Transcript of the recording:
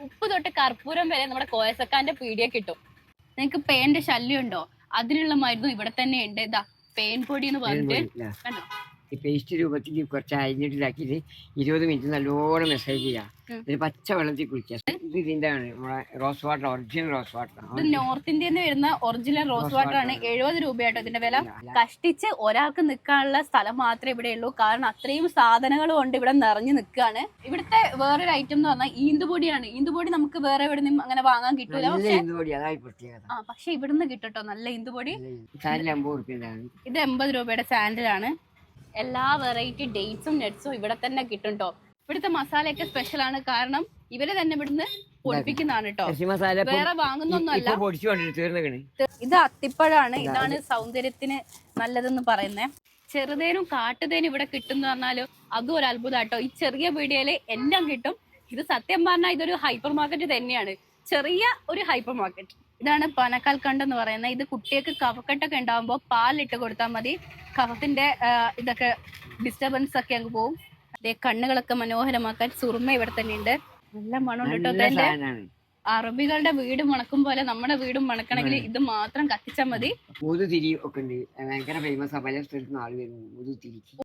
ഉപ്പ് തൊട്ട് കർപ്പൂരം വരെ നമ്മുടെ കോയസക്കാന്റെ പീടിയ കിട്ടും. നിങ്ങക്ക് പേന്റെ ശല്യം ഉണ്ടോ? അതിനുള്ള മരുന്നും ഇവിടെ തന്നെ ഉണ്ട്. ഇതാ പേൻ പൊടി എന്ന് പറഞ്ഞിട്ട്. കണ്ടോ? ഈ പേസ്റ്റ് രൂപത്തിൽ കുറച്ച് അരിഞ്ഞിട്ടിലാക്കിയിട്ട് ഇരുപത് മിനിറ്റ് നല്ലോണം മെസ്സേജ് ചെയ്യാം. ഒരു പച്ച വെള്ളത്തിൽ കുളിക്കാം. ഇത് ഇതിന്റെയാണ് rose water original rose water ഇത് നോർത്ത് ഇന്ത്യയിൽ നിന്ന് വരുന്ന ഒറിജിനൽ റോസ് വാട്ടർ ആണ് എഴുപത് രൂപയാട്ടോ ഇതിന്റെ വില. കഷ്ടിച്ച് ഒരാൾക്ക് നിൽക്കാനുള്ള സ്ഥലം മാത്രമേ ഇവിടെ ഉള്ളൂ. കാരണം അത്രയും സാധനങ്ങൾ കൊണ്ട് ഇവിടെ നിറഞ്ഞു നിൽക്കുകയാണ് ഇവിടുത്തെ വേറൊരു ഐറ്റം എന്ന് പറഞ്ഞാൽ ഈന്തുപൊടിയാണ് ഈന്തുപൊടി നമുക്ക് വേറെ എവിടെ നിന്നും അങ്ങനെ വാങ്ങാൻ കിട്ടൂല. പക്ഷെ ഇവിടുന്ന് കിട്ടട്ടോ നല്ല ഈന്തുപൊടി ഇത് എൺപത് രൂപയുടെ സാൻഡിലാണ്. എല്ലാ വെറൈറ്റി ഡേറ്റ്സും നട്ട്സും ഇവിടെ തന്നെ കിട്ടും കേട്ടോ ഇവിടുത്തെ മസാലയൊക്കെ സ്പെഷ്യൽ ആണ്. കാരണം ഇവർ തന്നെ ഇവിടുന്ന് പൊടിപ്പിക്കുന്നതാണ് കേട്ടോ വേറെ വാങ്ങുന്നൊന്നുമല്ല ഇത് അത്തിപ്പഴാണ്. ഇതാണ് സൗന്ദര്യത്തിന് നല്ലതെന്ന് പറയുന്നത് ചെറുതേനും കാട്ടുതേനും ഇവിടെ കിട്ടും എന്ന് പറഞ്ഞാലും അതും ഒരു അത്ഭുതമാട്ടോ ഈ ചെറിയ പീടിയയിൽ എല്ലാം കിട്ടും. ഇത് സത്യം പറഞ്ഞാൽ ഇതൊരു ഹൈപ്പർ മാർക്കറ്റ് തന്നെയാണ്. ചെറിയ ഒരു ഹൈപ്പർ മാർക്കറ്റ് ഇതാണ് പനക്കാൽ കണ്ട് എന്ന് പറയുന്നത് ഇത് കുട്ടികൾക്ക് കഫക്കെട്ടൊക്കെ ഉണ്ടാകുമ്പോൾ പാലിട്ട് കൊടുത്താൽ മതി. കഫത്തിന്റെ ഇതൊക്കെ ഡിസ്റ്റർബൻസ് ഒക്കെ അങ്ങ് പോകും അതേ കണ്ണുകളൊക്കെ മനോഹരമാക്കാൻ സുറുമ ഇവിടെ തന്നെ ഉണ്ട്. നല്ല മണം കേട്ടോ അറബികളുടെ വീട് മണക്കും പോലെ നമ്മുടെ വീടും മണക്കണമെങ്കിൽ ഇത് മാത്രം കത്തിച്ചാൽ മതി. മുതുതിരി ഒക്കെ ഉണ്ട്. ഭയങ്കര ഫേമസ് പല സ്ഥലത്തുനിന്ന് ആൾ വരുന്നു. മുതുതിരി.